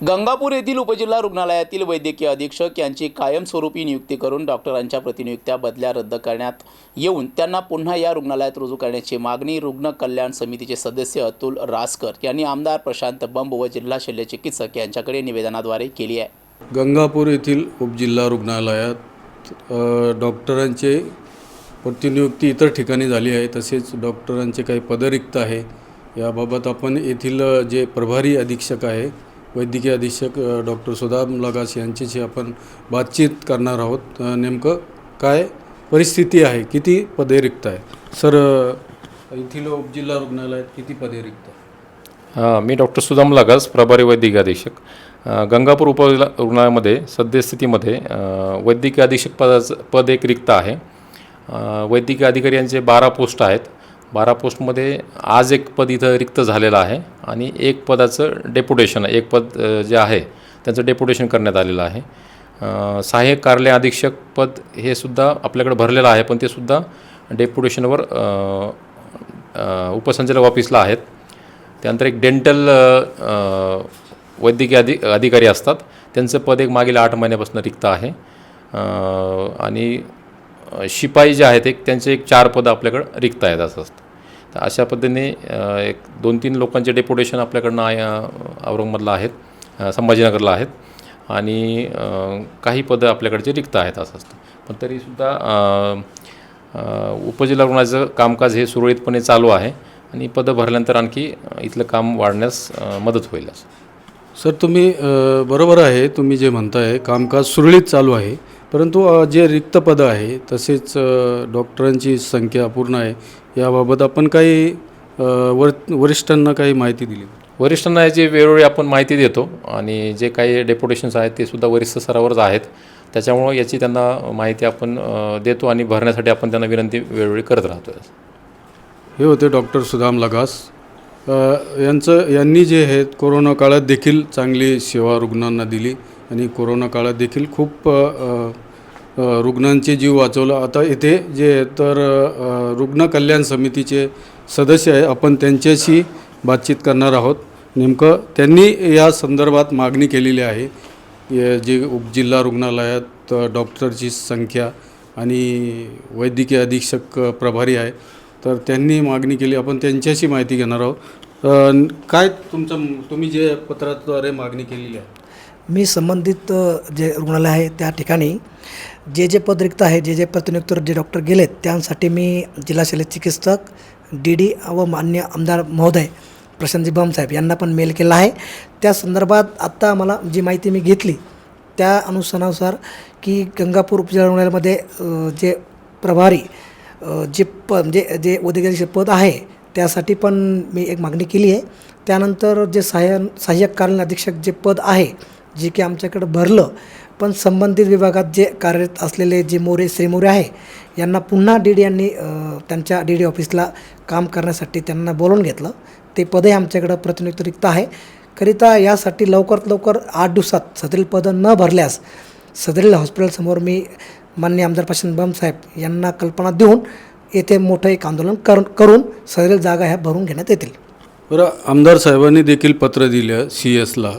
गंगापूर येथील उपजिल्हा रुग्णालयातील वैद्यकीय अधीक्षक यांची कायमस्वरूपी नियुक्ती करून डॉक्टरांच्या प्रतिनियुक्त्या बदल्या रद्द करण्यात येऊन त्यांना पुन्हा या रुग्णालयात रुजू करण्याची मागणी रुग्ण कल्याण समितीचे सदस्य अतुल रासकर यांनी आमदार प्रशांत बंब व जिल्हा शल्यचिकित्सक यांच्याकडे निवेदनाद्वारे केली आहे. गंगापूर येथील उपजिल्हा रुग्णालयात डॉक्टरांचे प्रतिनियुक्ती इतर ठिकाणी झाली आहे तसेच डॉक्टरांचे काही पदरिक्त आहे. याबाबत आपण येथील जे प्रभारी अधीक्षक आहे वैद्यकीय अधीक्षक डॉक्टर सुदाम लगास यांच्याशी आपण बातचीत करणार आहोत. नेमकं काय परिस्थिती आहे? किती पदे रिक्त आहे सर येथील उपजिल्हा रुग्णालयात किती पदे रिक्त आहे हां मी डॉक्टर सुदाम लगास प्रभारी वैद्यकीय अधीक्षक. गंगापूर उप रुग्णालयामध्ये सद्यस्थितीमध्ये वैद्यकीय अधीक्षक पदाचं पद एक रिक्त आहे. वैद्यकीय अधिकारी यांचे बारा पोस्ट आहेत. बारा पोस्टमध्ये आज एक पद इथं रिक्त झालेलं आहे. आणि एक पदाचं डेप्युटेशन एक पद जे आहे त्यांचं डेप्युटेशन करण्यात आलेलं आहे. सहाय्यक कार्यालय अधीक्षक पद हे सुद्धा आपल्याकडे भरलेलं आहे पण ते सुद्धा डेप्युटेशनवर उपसंचालक ऑफिसला आहेत. त्यानंतर एक डेंटल वैद्यकीय अधि अधिकारी असतात. त्यांचं पद एक मागील आठ महिन्यापासून रिक्त आहे. आणि शिपाई जे आहेत एक त्यांचे एक चार पदं आपल्याकडं रिक्त आहेत असं असतं. तर अशा पद्धतीने एक दोन तीन लोकांचे डेप्युटेशन आपल्याकडनं आय औरंगाबादला आहेत संभाजीनगरला आहेत आणि काही पदं आपल्याकडचे रिक्त आहेत असं असतं. पण तरीसुद्धा उपजिल्हा रुग्णाचं कामकाज हे सुरळीतपणे चालू आहे आणि पदं भरल्यानंतर आणखी इथलं काम वाढण्यास मदत होईल असं. सर तुम्ही बरोबर आहे तुम्ही जे म्हणताय कामकाज सुरळीत चालू आहे. परंतु जे रिक्त पदं आहे तसेच डॉक्टरांची संख्या पूर्ण आहे याबाबत आपण काही वर वरिष्ठांना काही माहिती दिली. वरिष्ठांना याची वेळोवेळी आपण माहिती देतो आणि जे काही डेप्युटेशन्स आहेत ते सुद्धा वरिष्ठ स्तरावरच आहेत. त्याच्यामुळं याची त्यांना माहिती आपण देतो आणि भरण्यासाठी आपण त्यांना विनंती वेळोवेळी करत राहतो. हे होते डॉक्टर सुदाम लगास. यांचं यांनी जे आहे कोरोना काळात देखील चांगली सेवा रुग्णांना दिली. आणि कोरोना काळात देखील खूप रुग्णांचे जीव वाचवला. आता इथे जे तर रुग्ण कल्याण समितीचे सदस्य आहे आपण त्यांच्याशी बातचीत करणार आहोत. नेमकं त्यांनी या संदर्भात मागणी केलेली आहे. जे उपजिल्हा रुग्णालयात डॉक्टरची संख्या आणि वैद्यकीय अधीक्षक प्रभारी आहे. तर त्यांनी मागणी केली. आपण त्यांच्याशी माहिती घेणार आहोत. काय तुमचं तुम्ही जे पत्राद्वारे मागणी केलेली आहे? मी संबंधित जे रुग्णालय आहे त्या ठिकाणी जे जे पद रिक्त आहे जे जे प्रतिनियुक्त जे डॉक्टर गेलेत त्यांसाठी मी जिल्हा शल्य चिकित्सक डी डी व मान्य आमदार महोदय प्रशांतजी साहेब यांना पण मेल केला आहे. त्या संदर्भात आत्ता मला जी माहिती मी घेतली त्या अनुसारानुसार की गंगापूर उपजिल्हा रुग्णालयामध्ये जे प्रभारी जे प म्हणजे जे उद्योगाचे पद आहे त्यासाठी पण मी एक मागणी केली आहे. त्यानंतर जे सहाय्य सहाय्यक कार्यालय अधीक्षक जे पद आहे जे की आमच्याकडं भरलं पण संबंधित विभागात जे कार्यरत असलेले जे मोरे श्रीमोरे आहे यांना पुन्हा डी डी यांनी त्यांच्या डी डी ऑफिसला काम करण्यासाठी त्यांना बोलवून घेतलं. ते पदही आमच्याकडं प्रतिनियुक्त रिक्त आहे. करिता यासाठी लवकरात लवकर आठ दिवसात सदरील पदं न भरल्यास सदरील हॉस्पिटलसमोर मी मान्य आमदार प्रशांत बम साहेब यांना कल्पना देऊन येथे मोठं एक आंदोलन कर करून सदरील जागा ह्या भरून घेण्यात येतील. बरं आमदार साहेबांनी देखील पत्र दिलं सी एसला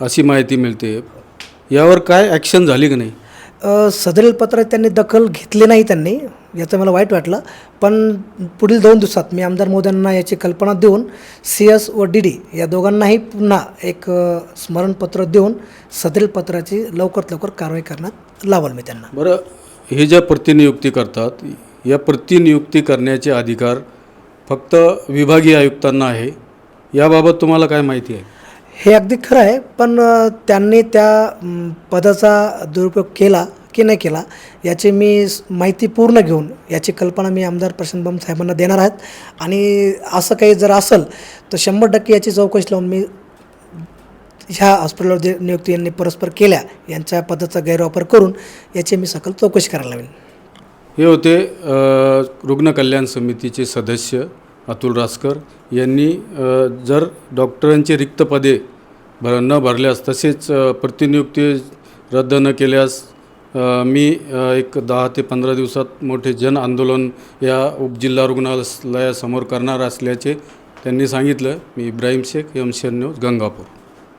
अशी माहिती मिळते. यावर काय ॲक्शन झाली की नाही? अ, सदरील पत्रात त्यांनी दखल घेतली नाही त्यांनी याचं मला वाईट वाटलं. पण पुढील दोन दिवसात मी आमदार मोद्यांना याची कल्पना देऊन सी एस व डी डी या दोघांनाही पुन्हा एक अ, स्मरणपत्र देऊन सदरील पत्राची लवकरात लवकर कारवाई करण्यात लावल मी त्यांना. बरं हे ज्या प्रतिनियुक्ती करतात या प्रतिनियुक्ती करण्याचे अधिकार फक्त विभागीय आयुक्तांना आहे. याबाबत तुम्हाला काय माहिती आहे? हे अगदी खरं आहे पण त्यांनी त्या पदाचा दुरुपयोग केला की नाही केला याची मी माहिती पूर्ण घेऊन याची कल्पना मी आमदार प्रशांत बम साहेबांना देणार आहेत आणि असं काही जर असेल तर शंभर टक्के याची चौकशी लावून मी ह्या हॉस्पिटलवर जे नियुक्ती यांनी परस्पर केल्या यांच्या पदाचा गैरवापर करून याची मी सकल चौकशी करायला लावेन. हे होते रुग्ण कल्याण समितीचे सदस्य अतुल रासकर यांनी जर डॉक्टरांचे रिक्त पदे भर न भरल्यास तसेच प्रतिनियुक्ती रद्द न केल्यास मी एक दहा ते पंधरा दिवसात मोठे जन आंदोलन या उपजिल्हा रुग्णालयासमोर करणार असल्याचे त्यांनी सांगितलं. मी इब्राहिम शेख एम न्यूज गंगापूर.